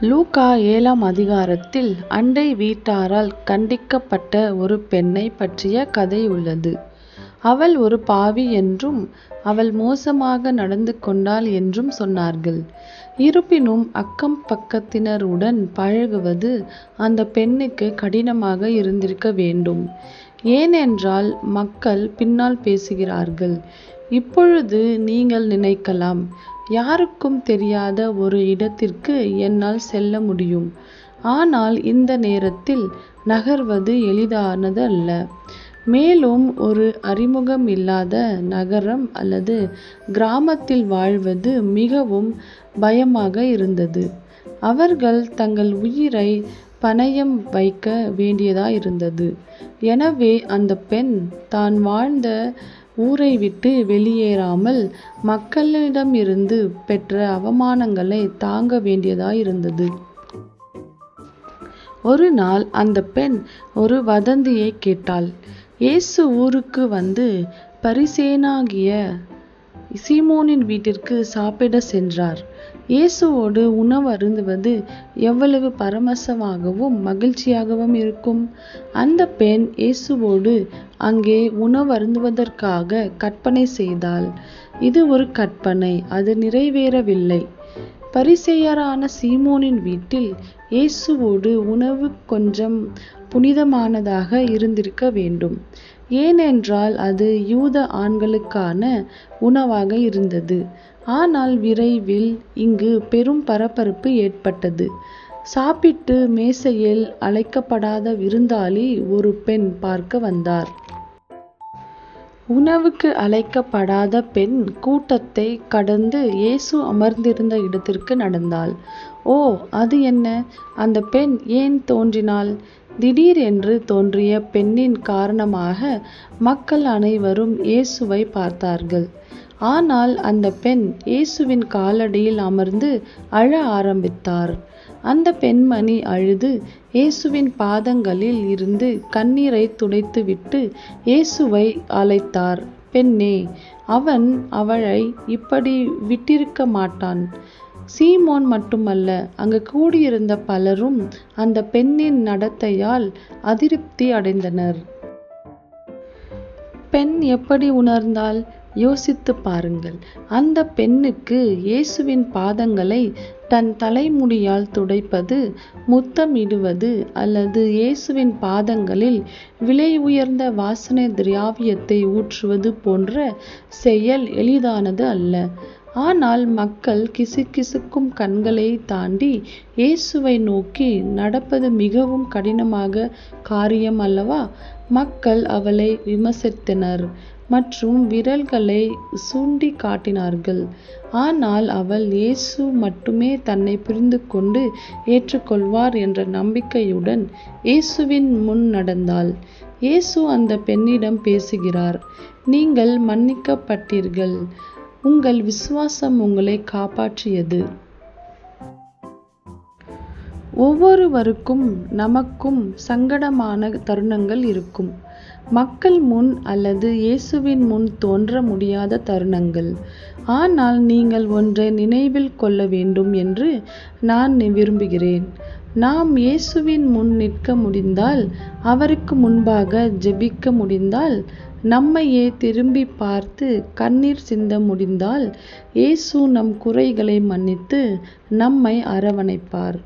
Luca ஏழாம் அதிகாரத்தில் அண்டை வீட்டாரால் கண்டிக்கப்பட்ட ஒரு பெண்ணைப் பற்றிய கதை உள்ளது. அவள் ஒரு பாவி என்றும் அவள் மோசமாக நடந்து கொண்டாள் என்றும் சொன்னார்கள். இருப்பினும் அக்கம் பக்கத்தினருடன் பழகுவது அந்த பெண்ணுக்கு கடினமாக இருந்திருக்க வேண்டும். ஏனென்றால் மக்கள் பின்னால் பேசுகிறார்கள். இப்பொழுது நீங்கள் நினைக்கலாம் யாருக்கும் தெரியாத ஒரு இடத்திற்கு என்னால் செல்ல முடியும். ஆனால் இந்த நேரத்தில் நகர்வது எளிதானது அல்ல மேலும் ஒரு அறிமுகம் இல்லாத நகரம் அல்லது கிராமத்தில் வாழ்வது மிகவும் பயமாக இருந்தது. அவர்கள் தங்கள் உயிரை பணயம் வைக்க வேண்டியதாயிருந்தது. எனவே அந்த பெண் தான் வாழ்ந்த ஊரை விட்டு வெளியேறாமல் மக்களிடமிருந்து பெற்ற அவமானங்களை தாங்க வேண்டியதாயிருந்தது. ஒரு நாள் அந்த பெண் ஒரு வதந்தியை கேட்டாள். இயேசு ஊருக்கு வந்து பரிசேனாகிய சீமோனின் வீட்டிற்கு சாப்பிடச் சென்றார். இயேசுவோடு உணவு அருந்துவது எவ்வளவு பரமசமாகவும் மகிழ்ச்சியாகவும் இருக்கும். அந்த பெண் இயேசுவோடு அங்கே உணவு அருந்துவதற்காக கற்பனை செய்தாள். இது ஒரு கற்பனை அது நிறைவேறவில்லை. பரிசெயரான சீமோனின் வீட்டில் இயேசுவோடு உணவு கொஞ்சம் புனிதமானதாக இருந்திருக்க வேண்டும். ஏனென்றால் அது யூத ஆண்களுக்கான உணவாக இருந்தது. ஆனால் விரைவில் இங்கு பெரும் பரபரப்பு ஏற்பட்டது. சாப்பிட்டு மேசையில் அழைக்கப்படாத விருந்தாளி ஒரு பெண் பார்க்க வந்தார். உணவுக்கு அழைக்கப்படாத பெண் கூட்டத்தை கடந்து இயேசு அமர்ந்திருந்த இடத்திற்கு நடந்தாள். ஓ அது என்ன? அந்த பெண் ஏன் தோன்றினாள்? திடீரென்று தோன்றிய பெண்ணின் காரணமாக மக்கள் அனைவரும் இயேசுவைப் பார்த்தார்கள். ஆனால் அந்த பெண் இயேசுவின் காலடியில் அமர்ந்து அழ ஆரம்பித்தார். அந்த பெண்மணி அழுது இயேசுவின் பாதங்களில் இருந்து கண்ணீரை துடைத்துவிட்டு இயேசுவை அழைத்தார். பெண்ணே அவன் அவளை இப்படி விட்டிருக்க மாட்டான். சீமோன் மட்டுமல்ல அங்கு கூடியிருந்த பலரும் அந்த பெண்ணின் நடத்தையால் அதிருப்தி அடைந்தனர். பெண் எப்படி உணர்ந்தாள்? யோசித்துப் பாருங்கள். அந்த பெண்ணுக்கு இயேசுவின் பாதங்களை தன் தலைமுடியால் துடைப்பது முத்தமிடுவது அல்லது இயேசுவின் பாதங்களில் விலை உயர்ந்த வாசனை திராவியத்தை ஊற்றுவது போன்ற செயல் எளிதானது அல்ல. ஆனால் மக்கள் கிசுகிசுக்கும் கண்களை தாண்டி இயேசுவை நோக்கி நடப்பது மிகவும் கடினமாக காரியம் அல்லவா? மக்கள் அவளை விமர்சித்தனர் மற்றும் விரல்களை சூண்டி காட்டினார்கள். ஆனால் அவள் இயேசு மட்டுமே தன்னை புரிந்து கொண்டு ஏற்றுக்கொள்வார் என்ற நம்பிக்கையுடன் இயேசுவின் முன் நடந்தாள். இயேசு அந்த பெண்ணிடம் பேசுகிறார் நீங்கள் மன்னிக்கப்பட்டீர்கள் உங்கள் விசுவாசம் உங்களை காப்பாற்றியது. ஒவ்வொருவருக்கும் நமக்கும் சங்கடமான தருணங்கள் இருக்கும். மக்கள் முன் அல்லது இயேசுவின் முன் தோன்ற முடியாத தருணங்கள். ஆனால் நீங்கள் ஒன்றை நினைவில் கொள்ள வேண்டும் என்று நான் விரும்புகிறேன். நாம் இயேசுவின் முன் நிற்க முடிந்தால் அவருக்கு முன்பாக ஜெபிக்க முடிந்தால் நம்மையே திரும்பிப் பார்த்து கண்ணீர் சிந்த முடிந்தால் இயேசு நம் குறைகளை மன்னித்து நம்மை அரவணைப்பார்.